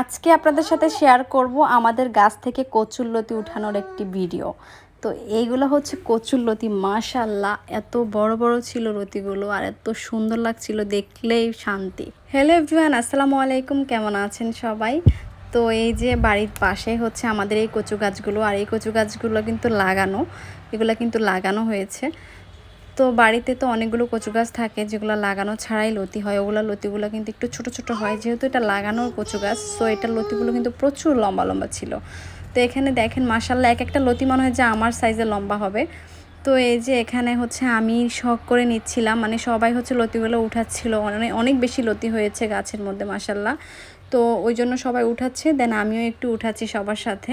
আজকে আপনাদের সাথে শেয়ার করব আমাদের গাছ থেকে কচুরলতি উঠানোর একটি ভিডিও তো এইগুলো হচ্ছে কচুরলতি মাশাল্লাহ এত বড় বড় ছিল লতিগুলো আর এত সুন্দর লাগছিল, দেখলেই শান্তি। হ্যালো এভরিওয়ান আসসালামু আলাইকুম, কেমন আছেন সবাই? তো এই যে বাড়ির পাশে হচ্ছে আমাদের এই কচু গাছগুলো, আর এই কচু গাছগুলো কিন্তু লাগানো, এগুলো কিন্তু লাগানো হয়েছে। তো বাড়িতে তো অনেকগুলো কচু গাছ থাকে যেগুলো লাগানো ছাড়াই লতি হয়। ওগুলো লতিগুলো কিন্তু একটু ছোট ছোট হয়। যেহেতু এটা লাগানোর কচু গাছ সো এটার লতিগুলো কিন্তু প্রচুর লম্বা লম্বা ছিল। তো এখানে দেখেন মাসাল্লাহ এক একটা লতি মনে হয় যে আমার সাইজে লম্বা হবে। তো এই যে এখানে হচ্ছে আমি শখ করে নিচ্ছিলাম মানে সবাই হচ্ছে লতিগুলো উঠাচ্ছিল। অনেক অনেক বেশি লতি হয়েছে গাছের মধ্যে মাসাল্লাহ তো ওই জন্য সবাই উঠাচ্ছে দেন আমিও একটু উঠাচ্ছি সবার সাথে।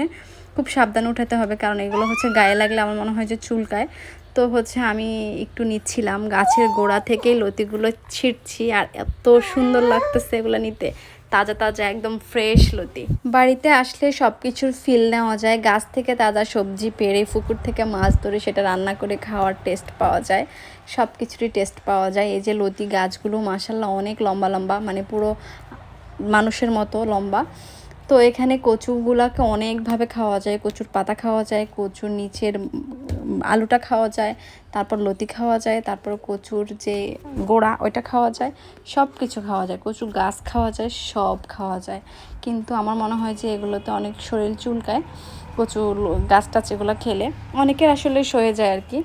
খুব সাবধানে উঠাতে হবে, কারণ এগুলো হচ্ছে গায়ে লাগলে আমার মনে হয় যে চুলকায়। তো হচ্ছে আমি একটু নিচ্ছিলাম। গাছের গোড়া থেকেই লতিগুলো ছিঁড়ছি আর এত সুন্দর লাগতেছে এগুলো নিতে। তাজা তাজা একদম ফ্রেশ লতি। বাড়িতে আসলে সব কিছুর ফিল নেওয়া যায়। গাছ থেকে তাজা সবজি পেড়ে, পুকুর থেকে মাছ ধরে সেটা রান্না করে খাওয়ার টেস্ট পাওয়া যায়। সব কিছুরই টেস্ট পাওয়া যায়। এই যে লতি গাছগুলো মাসাল্লাহ অনেক লম্বা লম্বা মানে পুরো মানুষের মতো লম্বা। তো এখানে কচুগুলাকে অনেকভাবে খাওয়া যায়। কচুর পাতা খাওয়া যায়। কচুর নিচের আলুটা খাওয়া যায়, তারপর লতি খাওয়া যায়, তারপর কচুর যে গোড়া ওইটা খাওয়া যায় সব কিছু খাওয়া যায় কচু গাছ খাওয়া যায়, সব খাওয়া যায়। কিন্তু আমার মনে হয় যে এগুলোতে অনেক শরীর চুলকায় কচু গাছ টাছ এগুলো খেলে অনেকের আসলে সয়ে যায় আর কি।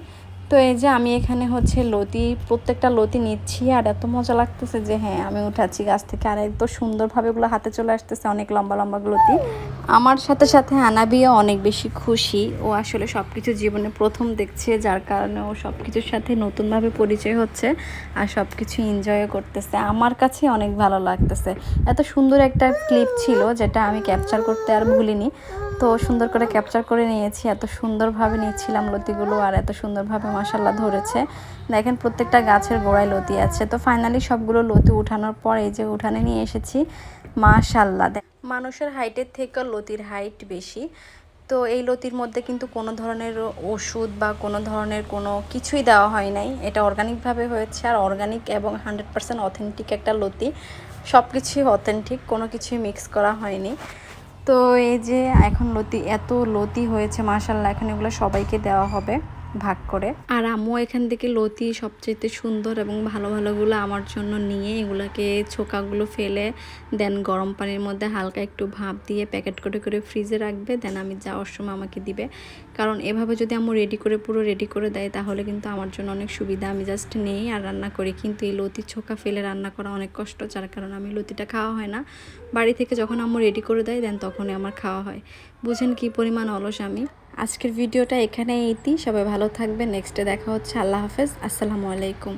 তো এই যে আমি এখানে হচ্ছে লতি, প্রত্যেকটা লতি নিচ্ছি আর এত মজা লাগতেছে যে হ্যাঁ আমি উঠাচ্ছি গাছ থেকে। আর এত সুন্দরভাবে ওগুলো হাতে চলে আসতেছে অনেক লম্বা লম্বা লতি। আমার সাথে সাথে আনাবিও অনেক বেশি খুশি। ও আসলে সব কিছু জীবনে প্রথম দেখছে, যার কারণে ও সব কিছুর সাথে নতুনভাবে পরিচয় হচ্ছে আর সব কিছু এনজয়ও করতেছে। আমার কাছে অনেক ভালো লাগতেছে। এত সুন্দর একটা ক্লিপ ছিল যেটা আমি ক্যাপচার করতে আর ভুলিনি। তো সুন্দর করে ক্যাপচার করে নিয়েছি, এত সুন্দরভাবে নিয়েছিলাম লতিগুলো আর এত সুন্দরভাবে মাসাল্লাহ ধরেছে। দেখেন প্রত্যেকটা গাছের গোড়ায় লতি আছে। তো ফাইনালি সবগুলো লতি উঠানোর পর এই যে উঠানে নিয়ে এসেছি মাশাল্লাহ মানুষের হাইটের থেকে লতির হাইট বেশি। তো এই লতির মধ্যে কিন্তু কোনো ধরনের ওষুধ বা কোনো ধরনের কোনো কিছুই দেওয়া হয় নাই। এটা অর্গানিকভাবে হয়েছে আর অর্গানিক এবং হান্ড্রেড পার্সেন্ট অথেন্টিক একটা লতি। সব কিছুই অথেন্টিক কোনো কিছুই মিক্স করা হয়নি। তো এই যে এখন লতি এত লতি হয়েছে মাসাল্লাহ এখন এগুলো সবাইকে দেওয়া হবে। ভাগ করে। আর আম্মু এখান থেকে লতি সবচেয়ে সুন্দর এবং ভালো ভালোগুলো আমার জন্য নিয়ে এগুলোকে ছোকাগুলো ফেলে, দেন গরম পানির মধ্যে হালকা একটু ভাপ দিয়ে প্যাকেট করে করে ফ্রিজে রাখবে, দেন আমি যাওয়ার সময় আমাকে দিবে। কারণ এভাবে যদি আম্মু রেডি করে, পুরো রেডি করে দেয়, তাহলে কিন্তু আমার জন্য অনেক সুবিধা। আমি জাস্ট নেই আর রান্না করি, কিন্তু এই লতি ছোকা ফেলে রান্না করা অনেক কষ্ট, যার কারণে আমি লতিটা খাওয়া হয় না। বাড়ি থেকে যখন আম্মু রেডি করে দেয়, দেন তখনই আমার খাওয়া হয়। বুঝেন কি পরিমাণ অলস আমি। আজকের ভিডিওটা এখানে ইতি সবাই ভালো থাকবে নেক্সটে দেখা হচ্ছে। আল্লাহ হাফেজ। আসসালামু আলাইকুম।